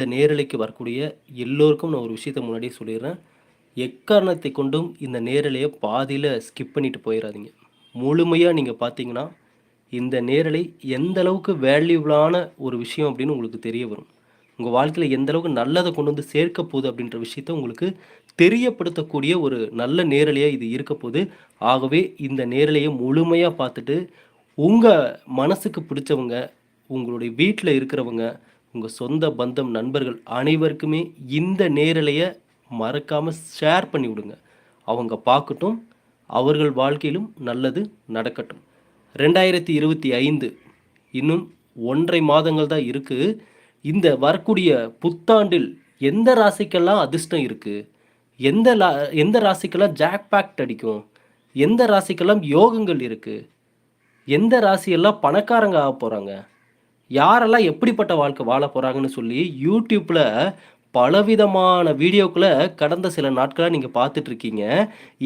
இந்த நேரலைக்கு வரக்கூடிய எல்லோருக்கும் நான் ஒரு விஷயத்த முன்னாடியே சொல்லிடுறேன். எக்காரணத்தை கொண்டும் இந்த நேரலையை பாதியில் ஸ்கிப் பண்ணிட்டு போயிடாதீங்க முழுமையாக நீங்கள் பார்த்தீங்கன்னா இந்த நேரலை எந்த அளவுக்கு வேல்யூபிளான ஒரு விஷயம் அப்படின்னு உங்களுக்கு தெரிய வரும். உங்கள் வாழ்க்கையில் எந்த அளவுக்கு நல்லதை கொண்டு வந்து சேர்க்க போகுது அப்படின்ற விஷயத்த உங்களுக்கு தெரியப்படுத்தக்கூடிய ஒரு நல்ல நேரலையாக இது இருக்க போகுது. ஆகவே இந்த நேரலையை முழுமையாக பார்த்துட்டு உங்கள் மனசுக்கு பிடிச்சவங்க உங்களுடைய வீட்டில் இருக்கிறவங்க உங்கள் சொந்த பந்தம் நண்பர்கள் அனைவருக்குமே இந்த நேரலையை மறக்காமல் ஷேர் பண்ணி விடுங்க. அவங்க பார்க்கட்டும் அவர்கள் வாழ்க்கையிலும் நல்லது நடக்கட்டும். ரெண்டாயிரத்தி இருபத்தி ஐந்து இன்னும் ஒன்றரை மாதங்கள் தான் இருக்குது இந்த வரக்கூடிய புத்தாண்டில் எந்த ராசிக்கெல்லாம் அதிர்ஷ்டம் இருக்குது எந்த லா எந்த ராசிக்கெல்லாம் ஜாக் பேக்ட் அடிக்கும்? எந்த ராசிக்கெல்லாம் யோகங்கள் இருக்குது எந்த ராசியெல்லாம் பணக்காரங்க ஆக போகிறாங்க யாரெல்லாம் எப்படிப்பட்ட வாழ்க்கை வாழ போகிறாங்கன்னு சொல்லி யூடியூப்பில் பலவிதமான வீடியோக்களை கடந்த சில நாட்களாக நீங்கள் பார்த்துட்ருக்கீங்க.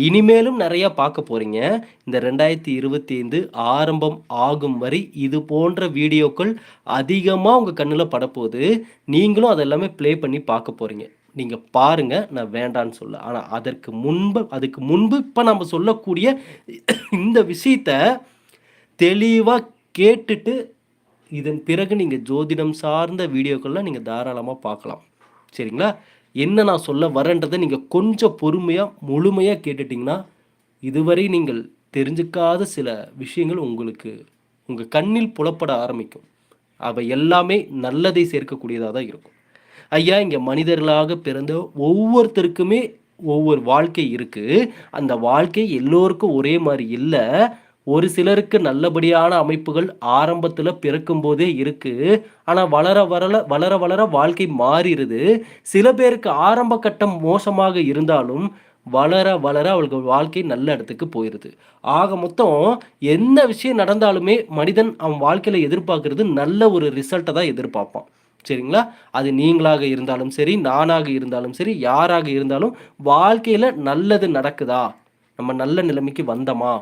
இனிமேலும் நிறையா பார்க்க போகிறீங்க இந்த ரெண்டாயிரத்தி இருபத்தி ஐந்து ஆரம்பம் ஆகும் வரை இது போன்ற வீடியோக்கள் அதிகமாக உங்கள் கண்ணில் படப்போகுது. நீங்களும் அதெல்லாமே ப்ளே பண்ணி பார்க்க போகிறீங்க நீங்கள் பாருங்கள் நான் வேண்டான்னு சொல்ல. ஆனால் அதற்கு முன்பு அதுக்கு முன்பு இப்போ நம்ம சொல்லக்கூடிய இந்த விஷயத்த தெளிவாக கேட்டுட்டு இதன் பிறகு நீங்கள் ஜோதிடம் சார்ந்த வீடியோக்கள்லாம் நீங்கள் தாராளமாக பார்க்கலாம். சரிங்களா? என்ன நான் சொல்ல வரேன்றதை நீங்கள் கொஞ்சம் பொறுமையாக முழுமையாக கேட்டுட்டிங்கன்னா இதுவரை நீங்கள் தெரிஞ்சுக்காத சில விஷயங்கள் உங்களுக்கு உங்கள் கண்ணில் புலப்பட ஆரம்பிக்கும். அவை எல்லாமே நல்லதை சேர்க்கக்கூடியதாக தான் இருக்கும். ஐயா இங்கே மனிதர்களாக பிறந்த ஒவ்வொருத்தருக்குமே ஒவ்வொரு வாழ்க்கை இருக்குது அந்த வாழ்க்கை எல்லோருக்கும் ஒரே மாதிரி இல்லை. ஒரு சிலருக்கு நல்லபடியான அமைப்புகள் ஆரம்பத்தில் பிறக்கும் போதே ஆனால் வளர வளர வளர வளர வாழ்க்கை மாறிடுது. சில பேருக்கு ஆரம்ப கட்டம் மோசமாக இருந்தாலும் வளர வளர அவளுக்கு வாழ்க்கை நல்ல இடத்துக்கு போயிடுது ஆக மொத்தம் எந்த விஷயம் நடந்தாலுமே மனிதன் அவன் வாழ்க்கையில் எதிர்பார்க்கறது நல்ல ஒரு ரிசல்ட்டை தான் எதிர்பார்ப்பான். சரிங்களா? அது நீங்களாக இருந்தாலும் சரி நானாக இருந்தாலும் சரி யாராக இருந்தாலும் வாழ்க்கையில் நல்லது நடக்குதா? நம்ம நல்ல நிலைமைக்கு வந்தோமா?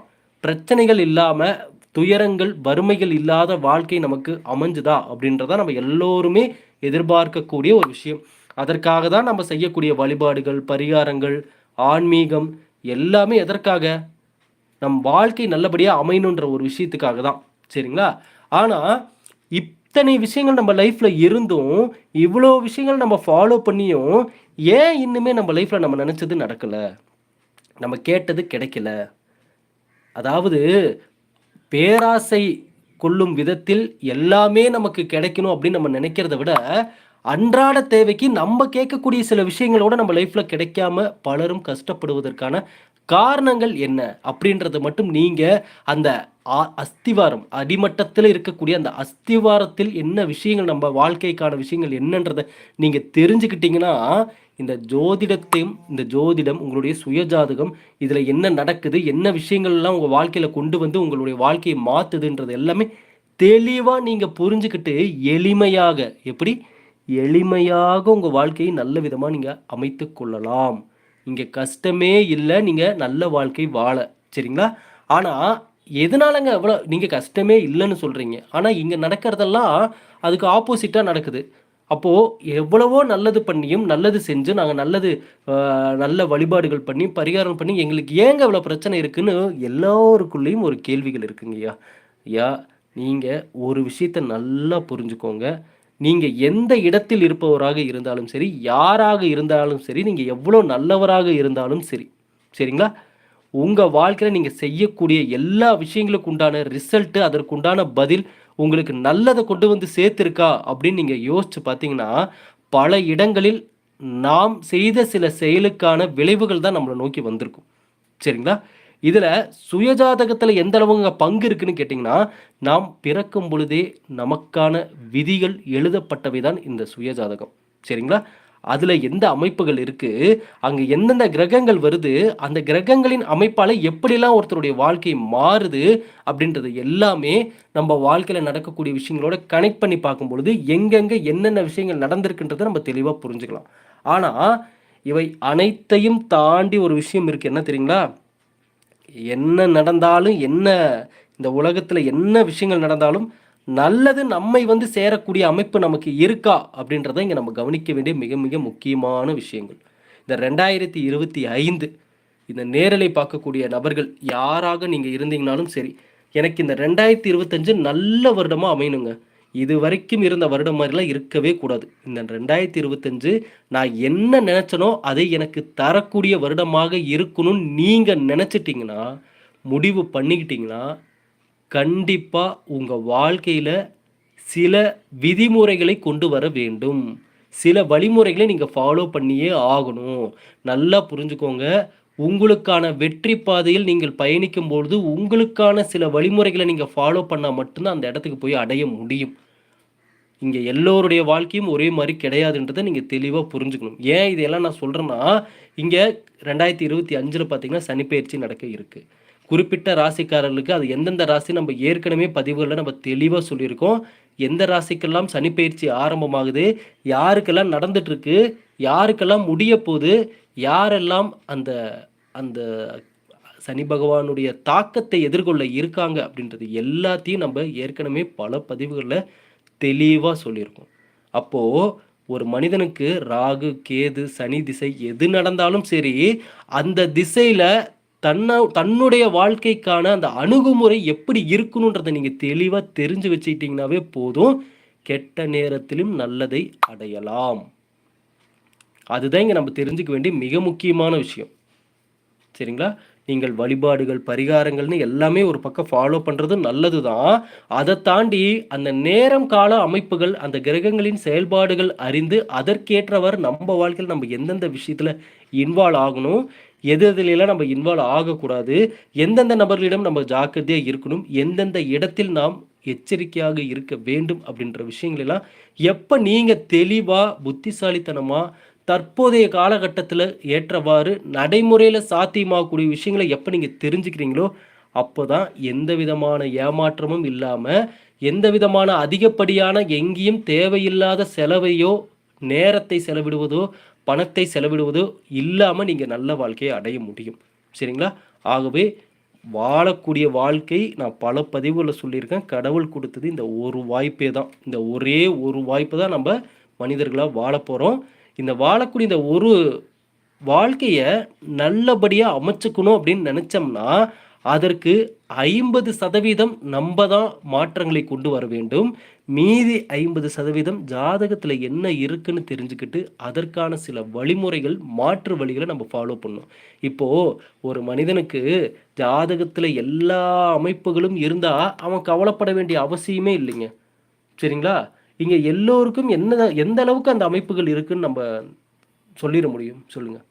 பிரச்சனைகள் இல்லாமல் துயரங்கள் வறுமைகள் இல்லாத வாழ்க்கை நமக்கு அமைஞ்சுதா அப்படின்றத நம்ம எல்லோருமே எதிர்பார்க்கக்கூடிய ஒரு விஷயம். அதற்காக தான் நம்ம செய்யக்கூடிய வழிபாடுகள் பரிகாரங்கள் ஆன்மீகம் எல்லாமே எதற்காக? நம் வாழ்க்கை நல்லபடியாக அமையணுன்ற ஒரு விஷயத்துக்காக தான். சரிங்களா? ஆனால் இத்தனை விஷயங்கள் நம்ம லைஃப்பில் இருந்தும் இவ்வளோ விஷயங்கள் நம்ம ஃபாலோ பண்ணியும் ஏன் இன்னுமே நம்ம லைஃப்பில் நம்ம நினச்சது நடக்கலை? நம்ம கேட்டது கிடைக்கல. அதாவது பேராசை கொள்ளும் விதத்தில் எல்லாமே நமக்கு கிடைக்கணும் அப்படின்னு நம்ம நினைக்கிறத விட அன்றாட தேவைக்கு நம்ம கேட்கக்கூடிய சில விஷயங்களோட நம்ம லைஃப்பில் கிடைக்காம பலரும் கஷ்டப்படுவதற்கான காரணங்கள் என்ன அப்படின்றத மட்டும் நீங்கள் அந்த அஸ்திவாரம் அடிமட்டத்தில் இருக்கக்கூடிய அந்த அஸ்திவாரத்தில் என்ன விஷயங்கள் நம்ம வாழ்க்கைக்கான விஷயங்கள் என்னன்றதை நீங்கள் தெரிஞ்சுக்கிட்டீங்கன்னா இந்த ஜோதிடத்தையும் இந்த ஜோதிடம் உங்களுடைய சுயஜாதகம் இதில் என்ன நடக்குது என்ன விஷயங்கள்லாம் உங்கள் வாழ்க்கையில் கொண்டு வந்து உங்களுடைய வாழ்க்கையை மாற்றுதுன்றது எல்லாமே தெளிவாக நீங்கள் புரிஞ்சுக்கிட்டு எளிமையாக எப்படி? எளிமையாக உங்கள் வாழ்க்கையை நல்ல விதமாக நீங்கள் அமைத்து கொள்ளலாம். இங்கே கஷ்டமே இல்லை நீங்கள் நல்ல வாழ்க்கை வாழ. சரிங்களா? ஆனால் எதனாலங்க எவ்வளோ நீங்கள் கஷ்டமே இல்லைன்னு சொல்கிறீங்க ஆனால் இங்கே நடக்கிறதெல்லாம் அதுக்கு ஆப்போசிட்டாக நடக்குது. அப்போது எவ்வளவோ நல்லது பண்ணியும் நல்லது செஞ்சு நாங்கள் நல்லது நல்ல வழிபாடுகள் பண்ணி பரிகாரம் பண்ணி எங்களுக்கு ஏங்க இவ்வளோ பிரச்சனை இருக்குன்னு எல்லோருக்குள்ளேயும் ஒரு கேள்விகள் இருக்குங்கய்யா. ஐயா நீங்கள் ஒரு விஷயத்த நல்லா புரிஞ்சுக்கோங்க. நீங்கள் எந்த இடத்தில் இருப்பவராக இருந்தாலும் சரி யாராக இருந்தாலும் சரி நீங்கள் எவ்வளோ நல்லவராக இருந்தாலும் சரி சரிங்களா? உங்கள் வாழ்க்கையில் நீங்கள் செய்யக்கூடிய எல்லா விஷயங்களுக்கு உண்டான ரிசல்ட்டு அதற்குண்டான பதில் உங்களுக்கு நல்லதை கொண்டு வந்து சேர்த்துருக்கா அப்படின்னு நீங்கள் யோசிச்சு பார்த்தீங்கன்னா பல இடங்களில் நாம் செய்த சில செயலுக்கான விளைவுகள் தான் நம்மளை நோக்கி வந்திருக்கும் சரிங்களா? இதில் சுயஜாதகத்தில் எந்த அளவுங்க பங்கு இருக்குன்னு கேட்டிங்கன்னா நாம் பிறக்கும் பொழுதே நமக்கான விதிகள் எழுதப்பட்டவை தான் இந்த சுயஜாதகம். சரிங்களா? அதில் எந்த அமைப்புகள் இருக்குது அங்கே எந்தெந்த கிரகங்கள் வருது? அந்த கிரகங்களின் அமைப்பால் எப்படிலாம் ஒருத்தருடைய வாழ்க்கை மாறுது? அப்படின்றது எல்லாமே நம்ம வாழ்க்கையில் நடக்கக்கூடிய விஷயங்களோட கனெக்ட் பண்ணி பார்க்கும் பொழுது எங்கெங்கே என்னென்ன விஷயங்கள் நடந்திருக்குன்றதை நம்ம தெளிவாக புரிஞ்சுக்கலாம். ஆனால் இவை அனைத்தையும் தாண்டி ஒரு விஷயம் இருக்குது என்ன தெரியுங்களா? என்ன நடந்தாலும் என்ன இந்த உலகத்தில் என்ன விஷயங்கள் நடந்தாலும் நல்லது நம்மை வந்து சேரக்கூடிய அமைப்பு நமக்கு இருக்கா அப்படின்றத இங்கே நம்ம கவனிக்க வேண்டிய மிக மிக முக்கியமான விஷயங்கள். இந்த ரெண்டாயிரத்தி இருபத்தி ஐந்து இந்த நேரலை பார்க்கக்கூடிய நபர்கள் யாராக நீங்கள் இருந்தீங்கனாலும் சரி எனக்கு இந்த ரெண்டாயிரத்தி இருபத்தஞ்சு நல்ல வருடமாக அமையணுங்க. இது வரைக்கும் இருந்த வருடம் மாதிரிலாம் இருக்கவே கூடாது. இந்த ரெண்டாயிரத்தி இருபத்தஞ்சு நான் என்ன நினச்சனோ அதை எனக்கு தரக்கூடிய வருடமாக இருக்கணும்னு நீங்கள் நினச்சிட்டிங்கன்னா முடிவு பண்ணிக்கிட்டிங்கன்னா கண்டிப்பாக உங்கள் வாழ்க்கையில் சில விதிமுறைகளை கொண்டு வர வேண்டும். சில வழிமுறைகளை நீங்கள் ஃபாலோ பண்ணியே ஆகணும். நல்லா புரிஞ்சுக்கோங்க. உங்களுக்கான வெற்றி பாதையில் நீங்கள் பயணிக்கும் பொழுது உங்களுக்கான சில வழிமுறைகளை நீங்கள் ஃபாலோ பண்ணால் மட்டும்தான் அந்த இடத்துக்கு போய் அடைய முடியும். இங்கே எல்லோருடைய வாழ்க்கையும் ஒரே மாதிரி கிடையாதுன்றதை நீங்கள் தெளிவாக புரிஞ்சுக்கணும். ஏன் இதையெல்லாம் நான் சொல்கிறேன்னா இங்கே ரெண்டாயிரத்தி இருபத்தி அஞ்சில் பார்த்தீங்கன்னா சனிப்பயிற்சி நடக்க இருக்குது குறிப்பிட்ட ராசிக்காரர்களுக்கு அது எந்தெந்த ராசி நம்ம ஏற்கனவே பதிவுகளில் நம்ம தெளிவாக சொல்லியிருக்கோம். எந்த ராசிக்கெல்லாம் சனிப்பயிற்சி ஆரம்பமாகுது யாருக்கெல்லாம் நடந்துட்டுருக்கு யாருக்கெல்லாம் முடிய போது யாரெல்லாம் அந்த அந்த சனி பகவானுடைய தாக்கத்தை எதிர்கொள்ள இருக்காங்க அப்படின்றது எல்லாத்தையும் நம்ம ஏற்கனவே பல பதிவுகளில் தெளிவாக சொல்லியிருக்கோம். அப்போது ஒரு மனிதனுக்கு ராகு கேது சனி திசை எது நடந்தாலும் சரி அந்த திசையில் தன்னை தன்னுடைய வாழ்க்கைக்கான அந்த அணுகுமுறை எப்படி இருக்கணுன்றதை நீங்கள் தெளிவாக தெரிஞ்சு வச்சுக்கிட்டிங்கனாவே போதும். கெட்ட நேரத்திலும் நல்லதை அடையலாம். அதுதான் இங்கே நம்ம தெரிஞ்சுக்க வேண்டிய மிக முக்கியமான விஷயம். சரிங்களா? நீங்கள் வழிபாடுகள் பரிகாரங்கள்னு எல்லாமே ஒரு பக்கம் ஃபாலோ பண்ணுறது நல்லது தான் அதை தாண்டி அந்த நேரம் கால அமைப்புகள் அந்த கிரகங்களின் செயல்பாடுகள் அறிந்து அதற்கேற்றவர் நம்ம வாழ்க்கையில் நம்ம எந்தெந்த விஷயத்தில் இன்வால்வ் ஆகணும் எது எதுலாம் நம்ம இன்வால்வ் ஆகக்கூடாது எந்தெந்த நபர்களிடம் நம்ம ஜாக்கிரதையாக இருக்கணும் எந்தெந்த இடத்தில் நாம் எச்சரிக்கையாக இருக்க வேண்டும் அப்படின்ற விஷயங்களெல்லாம் எப்போ நீங்கள் தெளிவாக புத்திசாலித்தனமாக தற்போதைய காலகட்டத்தில் ஏற்றவாறு நடைமுறையில் சாத்தியமாகக்கூடிய விஷயங்களை எப்போ நீங்கள் தெரிஞ்சுக்கிறீங்களோ அப்போ தான் எந்த விதமான ஏமாற்றமும் இல்லாமல் எந்த விதமான அதிகப்படியான எங்கேயும் தேவையில்லாத செலவையோ நேரத்தை செலவிடுவதோ பணத்தை செலவிடுவதோ இல்லாமல் நீங்கள் நல்ல வாழ்க்கையை அடைய முடியும். சரிங்களா? ஆகவே வாழக்கூடிய வாழ்க்கை நான் பல பதிவுகளில் சொல்லியிருக்கேன். கடவுள் கொடுத்தது இந்த ஒரு வாய்ப்பே தான். இந்த ஒரே ஒரு வாய்ப்பு தான் நம்ம மனிதர்களாக வாழ போகிறோம் இந்த வாழக்கூடிய இந்த ஒரு வாழ்க்கையை நல்லபடியாக அமைச்சுக்கணும் அப்படின்னு நினச்சோம்னா அதற்கு ஐம்பது சதவீதம் நம்ம தான் மாற்றங்களை கொண்டு வர வேண்டும். மீதி ஐம்பது சதவீதம் ஜாதகத்தில் என்ன இருக்குன்னு தெரிஞ்சுக்கிட்டு அதற்கான சில வழிமுறைகள் மாற்று வழிகளை நம்ம ஃபாலோ பண்ணணும். இப்போது ஒரு மனிதனுக்கு ஜாதகத்தில் எல்லா அமைப்புகளும் இருந்தால் அவன் கவலைப்பட வேண்டிய அவசியமே இல்லைங்க. சரிங்களா? இங்கே எல்லோருக்கும் என்ன எந்த அளவுக்கு அந்த அமைப்புகள் இருக்குன்னு நம்ம சொல்லிட முடியும்? சொல்லுங்கள்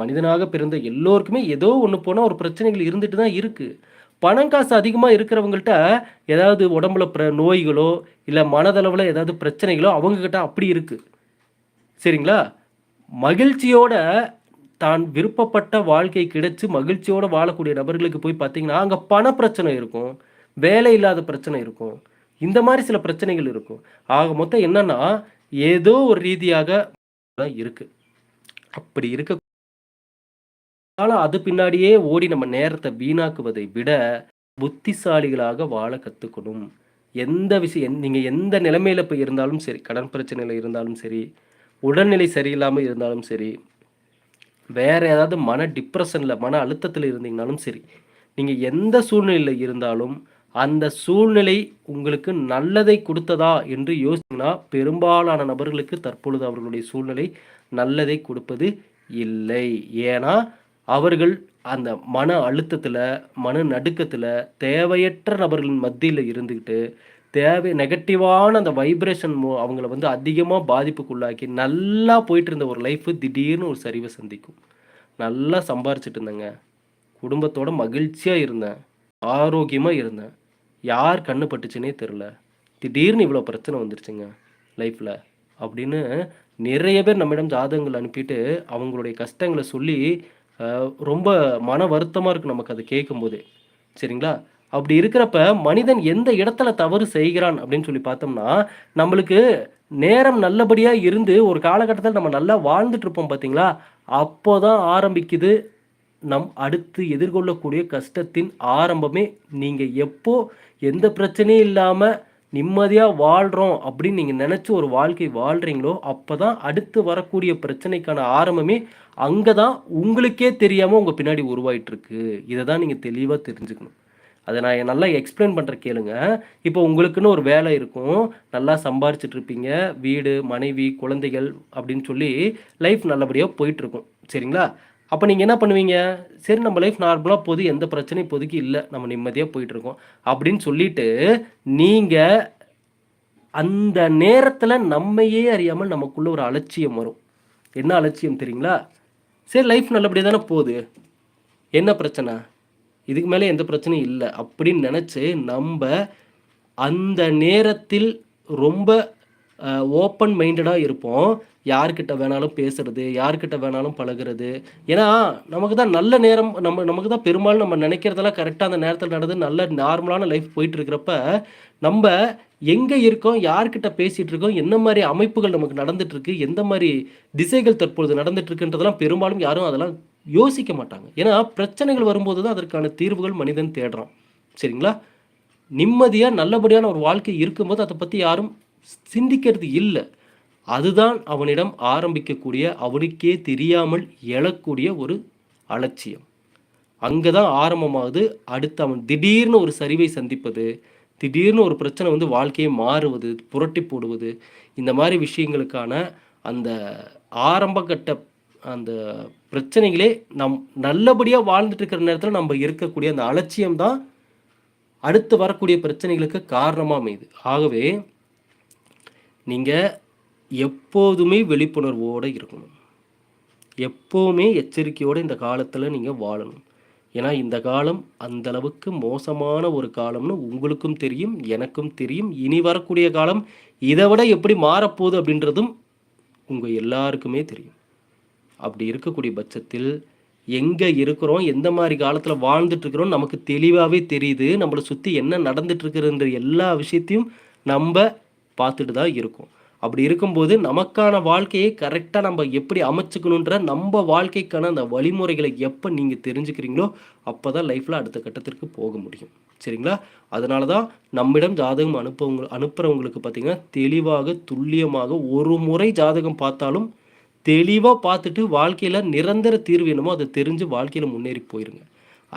மனிதனாக பிறந்த எல்லோருக்குமே ஏதோ ஒன்று போனால் ஒரு பிரச்சனைகள் இருந்துட்டு தான் இருக்குது பணம் காசு அதிகமாக இருக்கிறவங்கள்ட்ட ஏதாவது உடம்புல பிர நோய்களோ இல்லை மனதளவில் ஏதாவது பிரச்சனைகளோ அவங்கக்கிட்ட அப்படி இருக்குது சரிங்களா? மகிழ்ச்சியோட தான் விருப்பப்பட்ட வாழ்க்கை கிடைச்சி மகிழ்ச்சியோடு வாழக்கூடிய நபர்களுக்கு போய் பார்த்தீங்கன்னா அங்கே பண பிரச்சனை இருக்கும். வேலை இல்லாத பிரச்சனை இருக்கும். இந்த மாதிரி சில பிரச்சனைகள் இருக்கும். ஆக மொத்தம் என்னன்னா ஏதோ ஒரு ரீதியாக இருக்கு. அப்படி இருக்க அது பின்னாடியே ஓடி நம்ம நேரத்தை வீணாக்குவதை விட புத்திசாலிகளாக வாழ கற்றுக்கணும் எந்த விஷயம் நீங்கள் எந்த நிலைமையில் இப்போ இருந்தாலும் சரி கடன் பிரச்சனையில் இருந்தாலும் சரி உடல்நிலை சரியில்லாமல் இருந்தாலும் சரி வேறு ஏதாவது மன டிப்ரெஷனில் மன அழுத்தத்தில் இருந்தீங்கனாலும் சரி நீங்கள் எந்த சூழ்நிலையில் இருந்தாலும் அந்த சூழ்நிலை உங்களுக்கு நல்லதை கொடுத்ததா என்று யோசிச்சிங்கன்னா பெரும்பாலான நபர்களுக்கு தற்பொழுது அவர்களுடைய சூழ்நிலை நல்லதை கொடுப்பது இல்லை. ஏன்னா அவர்கள் அந்த மன அழுத்தத்தில் மன நடுக்கத்தில் தேவையற்ற நபர்களின் மத்தியில் இருந்துக்கிட்டு தேவை நெகட்டிவான அந்த வைப்ரேஷன் மோ அவங்கள வந்து அதிகமாக பாதிப்புக்குள்ளாக்கி நல்லா போயிட்டு இருந்த ஒரு லைஃப்பு திடீர்னு ஒரு சரிவை சந்திக்கும். நல்லா சம்பாரிச்சிட்டு இருந்தேங்க. குடும்பத்தோட மகிழ்ச்சியாக இருந்தேன். ஆரோக்கியமாக இருந்தேன். யார் கண்ணு பட்டுச்சுன்னே தெரில திடீர்னு இவ்வளோ பிரச்சனை வந்துருச்சுங்க லைஃப்பில் அப்படின்னு நிறைய பேர் நம்மிடம் ஜாதகங்கள் அனுப்பிட்டு அவங்களுடைய கஷ்டங்களை சொல்லி ரொம்ப மன வருத்தமாக இருக்குது நமக்கு அதை கேட்கும்போது. சரிங்களா? அப்படி இருக்கிறப்ப மனிதன் எந்த இடத்துல தவறு செய்கிறான் அப்படின்னு சொல்லி பார்த்தோம்னா நம்மளுக்கு நேரம் நல்லபடியாக இருந்து ஒரு காலகட்டத்தில் நம்ம நல்லா வாழ்ந்துட்டு இருப்போம் பார்த்தீங்களா அப்போ தான் ஆரம்பிக்குது நம் அடுத்து எதிர்கொள்ளக்கூடிய கஷ்டத்தின் ஆரம்பமே நீங்கள் எப்போ எந்த பிரச்சனையும் இல்லாமல் நிம்மதியாக வாழ்கிறோம் அப்படின்னு நீங்கள் நினச்சி ஒரு வாழ்க்கை வாழ்கிறீங்களோ அப்போ தான் அடுத்து வரக்கூடிய பிரச்சனைக்கான ஆரம்பமே அங்கே தான் உங்களுக்கே தெரியாமல் உங்கள் பின்னாடி உருவாயிட்டுருக்கு. இதை தான் நீங்கள் தெளிவாக தெரிஞ்சுக்கணும். அதை நான் நல்லா எக்ஸ்பிளைன் பண்ணுற கேளுங்க. இப்போ உங்களுக்குன்னு ஒரு வேலை இருக்கும். நல்லா சம்பாரிச்சிட்ருப்பீங்க வீடு மனைவி குழந்தைகள் அப்படின்னு சொல்லி லைஃப் நல்லபடியாக போயிட்டுருக்கும் சரிங்களா? அப்போ நீங்கள் என்ன பண்ணுவீங்க? சரி நம்ம லைஃப் நார்மலாக போது எந்த பிரச்சனையும் இப்போதைக்கு இல்லை. நம்ம நிம்மதியாக போயிட்டுருக்கோம் அப்படின்னு சொல்லிட்டு நீங்கள் அந்த நேரத்தில் நம்மையே அறியாமல் நமக்குள்ளே ஒரு அலட்சியம் வரும். என்ன அலட்சியம் தெரியுங்களா? சரி லைஃப் நல்லபடியாக தானே போகுது. என்ன பிரச்சனை? இதுக்கு மேலே எந்த பிரச்சனையும் இல்லை. அப்படின்னு நினச்சி நம்ம அந்த நேரத்தில் ரொம்ப ஓப்பன் மைண்டடாக இருப்போம். யார்கிட்ட வேணாலும் பேசுறது யார்கிட்ட வேணாலும் பழகுறது. ஏன்னா நமக்கு தான் நல்ல நேரம் நம்ம நமக்கு தான் பெரும்பாலும் நம்ம நினைக்கிறதெல்லாம் கரெக்டாக அந்த நேரத்தில் நடந்து நல்ல நார்மலான லைஃப் போயிட்டு இருக்கிறப்ப நம்ம எங்கே இருக்கோம் யார்கிட்ட பேசிகிட்டு இருக்கோம் என்ன மாதிரி அமைப்புகள் நமக்கு நடந்துட்டுருக்கு எந்த மாதிரி திசைகள் தற்பொழுது நடந்துட்டுருக்குன்றதெல்லாம் பெரும்பாலும் யாரும் அதெல்லாம் யோசிக்க மாட்டாங்க. ஏன்னா பிரச்சனைகள் வரும்போது தான் அதற்கான தீர்வுகள் மனிதன் தேடுறான். சரிங்களா? நிம்மதியாக நல்லபடியான ஒரு வாழ்க்கை இருக்கும்போது அதை பற்றி யாரும் சிந்திக்கிறது இல்லை. அதுதான் அவனிடம் ஆரம்பிக்கக்கூடிய அவனுக்கே தெரியாமல் எழக்கூடிய ஒரு அலட்சியம். அங்கே தான் ஆரம்பமாகுது. அடுத்து அவன் திடீர்னு ஒரு சரிவை சந்திப்பது திடீர்னு ஒரு பிரச்சனை வந்து வாழ்க்கையை மாறுவது புரட்டி போடுவது இந்த மாதிரி விஷயங்களுக்கான அந்த ஆரம்பகட்ட அந்த பிரச்சனைகளே நம் நல்லபடியாக வாழ்ந்துட்டு இருக்கிற நேரத்தில் நம்ம இருக்கக்கூடிய அந்த அலட்சியம் தான் அடுத்து வரக்கூடிய பிரச்சனைகளுக்கு காரணமாக அமையுது. ஆகவே நீங்கள் எப்போதுமே விழிப்புணர்வோடு இருக்கணும். எப்போவுமே எச்சரிக்கையோடு இந்த காலத்தில் நீங்கள் வாழணும். ஏன்னா இந்த காலம் அந்த அளவுக்கு மோசமான ஒரு காலம்னு உங்களுக்கும் தெரியும் எனக்கும் தெரியும். இனி வரக்கூடிய காலம் இதை விட எப்படி மாறப்போகுது அப்படின்றதும் உங்கள் எல்லாருக்குமே தெரியும். அப்படி இருக்கக்கூடிய பட்சத்தில் எங்கே இருக்கிறோம் எந்த மாதிரி காலத்தில் வாழ்ந்துட்டுருக்குறோம் நமக்கு தெளிவாகவே தெரியுது. நம்மளை சுற்றி என்ன நடந்துட்டுருக்குதுன்ற எல்லா விஷயத்தையும் நம்ம பார்த்துட்டு தான் இருக்கும். அப்படி இருக்கும்போது நமக்கான வாழ்க்கையை கரெக்டாக நம்ம எப்படி அமைச்சுக்கணுன்ற நம்ம வாழ்க்கைக்கான அந்த வழிமுறைகளை எப்போ நீங்கள் தெரிஞ்சுக்கிறீங்களோ அப்போ தான் லைஃப்பில் அடுத்த கட்டத்திற்கு போக முடியும். சரிங்களா? அதனால தான் நம்மிடம் ஜாதகம் அனுப்பவங்க அனுப்புகிறவங்களுக்கு பார்த்தீங்கன்னா தெளிவாக துல்லியமாக ஒரு முறை ஜாதகம் பார்த்தாலும் தெளிவாக பார்த்துட்டு வாழ்க்கையில் நிரந்தர தீர்வு என்னமோ அதை தெரிஞ்சு வாழ்க்கையில் முன்னேறி போயிருங்க.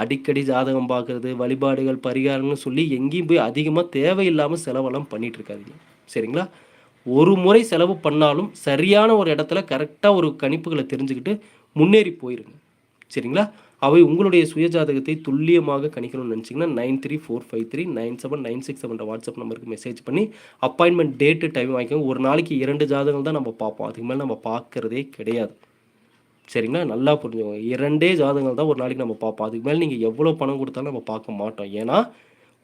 அடிக்கடி ஜாதகம் பார்க்குறது வழிபாடுகள் பரிகாரம்னு சொல்லி எங்கேயும் போய் அதிகமாக தேவையில்லாமல் செலவெல்லாம் பண்ணிகிட்டு இருக்காதிங்க. சரிங்களா? ஒரு முறை செலவு பண்ணாலும் சரியான ஒரு இடத்துல கரெக்டாக ஒரு கணிப்புகளை தெரிஞ்சுக்கிட்டு முன்னேறி போயிருங்க. சரிங்களா? அவை உங்களுடைய சுயஜாதகத்தை துல்லியமாக கணிக்கணும்னு நினச்சிங்கன்னா nine three four five three nine seven nine six செவன்ற WhatsApp நம்பருக்கு மெசேஜ் பண்ணி அப்பாயின்மெண்ட் டேட்டு டைம் வாங்கிக்கோங்க. ஒரு நாளைக்கு இரண்டு ஜாதகங்கள் தான் நம்ம பார்ப்போம். அதுக்கு மேலே நம்ம பார்க்குறதே கிடையாது. சரிங்களா? நல்லா புரிஞ்சுக்கோங்க. இரண்டே ஜாதகங்கள் தான் ஒரு நாளைக்கு நம்ம பார்ப்போம். அதுக்கு மேலே நீங்கள் எவ்வளோ பணம் கொடுத்தாலும் நம்ம பார்க்க மாட்டோம். ஏன்னா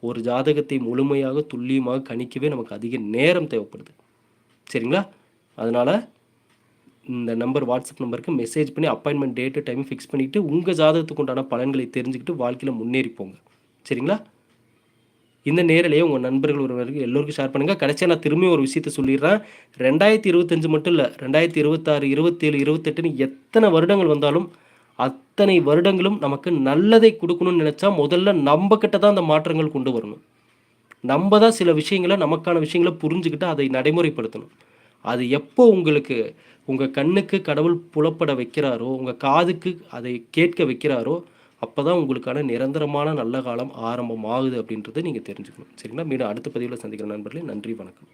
ஒரு ஜாதகத்தை முழுமையாக துல்லியமாக கணிக்கவே நமக்கு அதிக நேரம் தேவைப்படுது. சரிங்களா? அதனால் இந்த நம்பர் வாட்ஸ்அப் நம்பருக்கு மெசேஜ் பண்ணி அப்பாயின்மெண்ட் டேட்டு டைம் ஃபிக்ஸ் பண்ணிவிட்டு உங்கள் ஜாதகத்துக்கு உண்டான பலன்களை தெரிஞ்சுக்கிட்டு வாழ்க்கையில் முன்னேறி போங்க. சரிங்களா? இந்த நேரிலேயே உங்கள் நண்பர்கள் ஒருவருக்கு எல்லோருக்கும் ஷேர் பண்ணுங்கள் கடைசியாக நான் திரும்பி ஒரு விஷயத்த சொல்லிடுறேன். ரெண்டாயிரத்தி இருபத்தஞ்சு மட்டும் இல்லை ரெண்டாயிரத்தி இருபத்தாறு இருபத்தேழு இருபத்தெட்டுன்னு எத்தனை வருடங்கள் வந்தாலும் அத்தனை வருடங்களும் நமக்கு நல்லதை கொடுக்கணும்னு நினச்சா முதல்ல நம்ம கிட்ட தான் அந்த மாற்றங்கள் கொண்டு வரணும். நம்ம தான் சில விஷயங்களை நமக்கான விஷயங்களை புரிஞ்சுக்கிட்டு அதை நடைமுறைப்படுத்தணும். அது எப்போ உங்களுக்கு உங்கள் கண்ணுக்கு கடவுள் புலப்பட வைக்கிறாரோ உங்கள் காதுக்கு அதை கேட்க வைக்கிறாரோ அப்போ தான் உங்களுக்கான நிரந்தரமான நல்ல காலம் ஆரம்பம் ஆகுது அப்படின்றத நீங்கள் தெரிஞ்சுக்கணும். சரிங்களா? மீண்டும் அடுத்த பதிவில் சந்திக்கிற நண்பர்களே நன்றி வணக்கம்.